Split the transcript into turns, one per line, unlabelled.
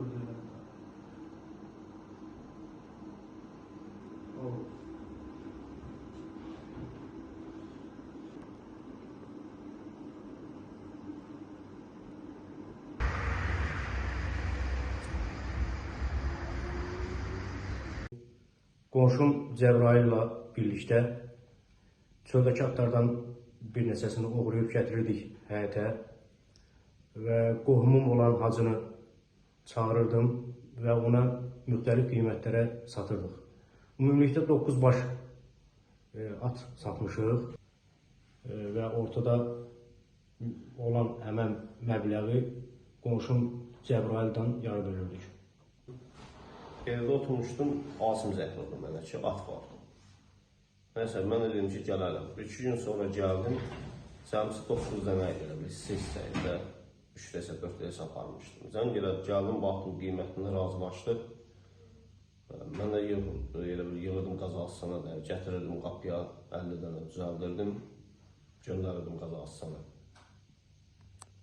Qonşum Cəbraillə birlikdə çöldəki atlardan bir neçəsini oğurlayıb gətirirdik həyətə və qohumum olan hacını çağırırdım və ona müxtəlif qiymətlərə satırdıq. Ümumilikdə 9 baş e, at satmışıq e, və ortada olan həmən məbləği qonşum Cəbrayıldan yar bölürdük.
Evdə oturmuşdum, Asım zəng vurdu mənə ki, at var. Nəysə, mən dedim ki, gələrəm. Bir iki gün sonra gəldim, cəmsi 9 dənə elə bir ses səyində 3 desə 4 desə aparmışdım. Zəng elə gəldim, baxdım qiymətini razılaşdıq. Mən də yığ, elə bir yığırdım Qazaxıstana da, gətirirdim qapıya 50 dənə düzəldirdim, göndərirdim Qazaxıstana.